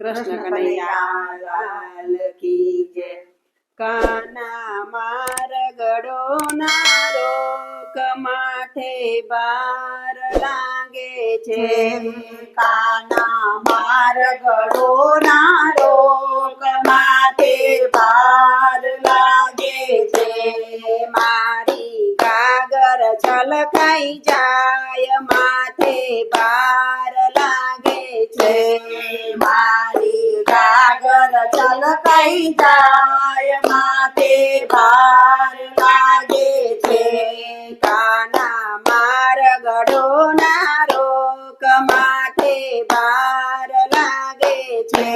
કૃષ્ણ કનૈયાલાલ કી જય. કાના માર ગડો નારો કમાથે બાર લાગે છે. કાના માર ગડો નારો કમાથે બાર લાગે છે. મારી કાગર છલકાઈ જાય માથે બાર લાગે છે. ગાગર કઈ જાય માતે ભાર લાગે છે. કાના માર ગડો નારો માતે ભાર લાગે છે.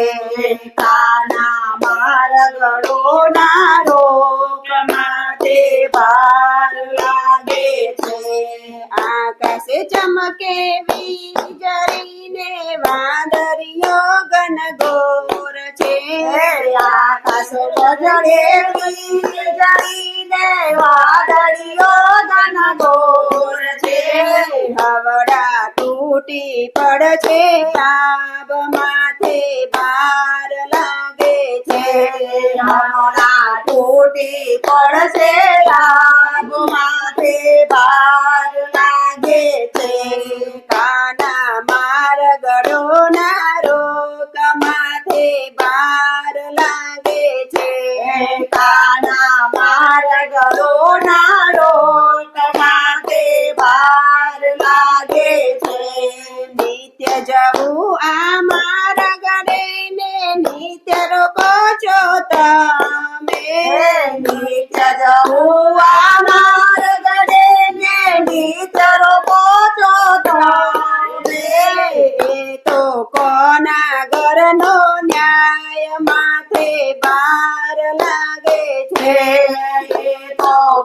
કાના આકાશે ચમકે વીજળીને વાદળિયો ગનગોર છે. આકાશ વજળે વીજળીને વાદળીઓ ઘનઘોર છે. હવડા તૂટી પડશે આબ માથે બાર લાગે છે. હવડા તૂટી પડશે આબ માથે ભાર કાના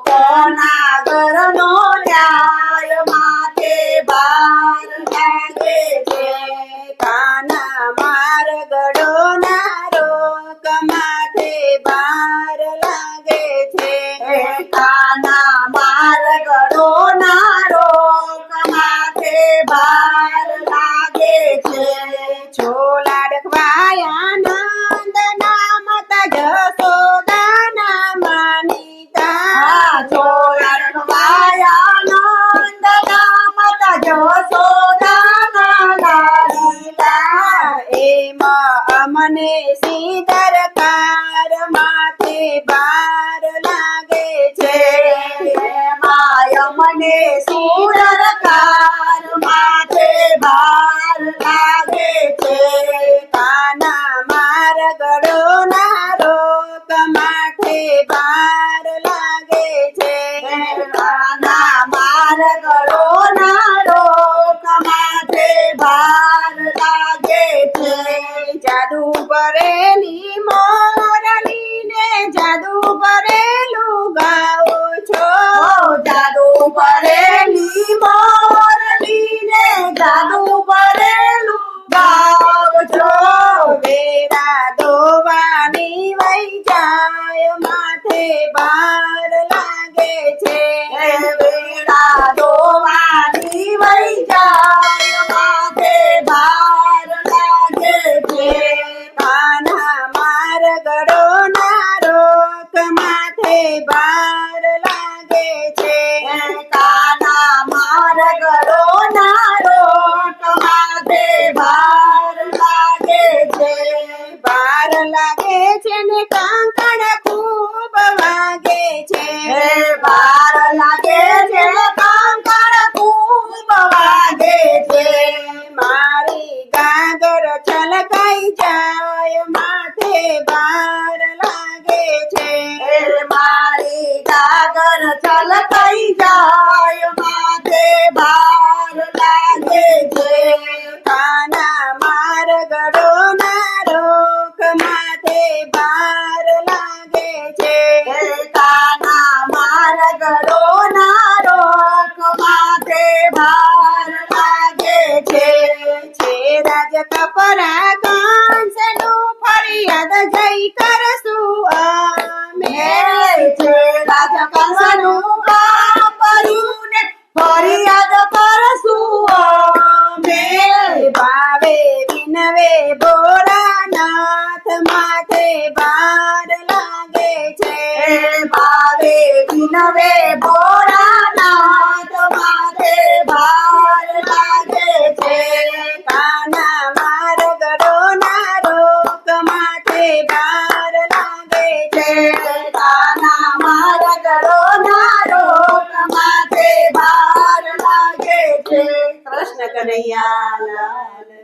Oh no. બાર લાગે છે. માય મને સુરકાર બાર લાગે છે. વેળા દોવાની વઈ જાય. માથે ભાર લાગે છે. માર ગડો નારો માથે બાર લાગે છે. કાના માર ગળો નારો માથે ભાર લાગે છે. બાર લાગે છે ને કાંકણ વિનવે ભોળાનાથ માથે ભાર લાગે છે. કાના માર ગડો ના રોક માથે ભાર લાગે છે. કાના મારા ના નારો માથે ભાર લાગે છે. કૃષ્ણ કનૈયા લાલ.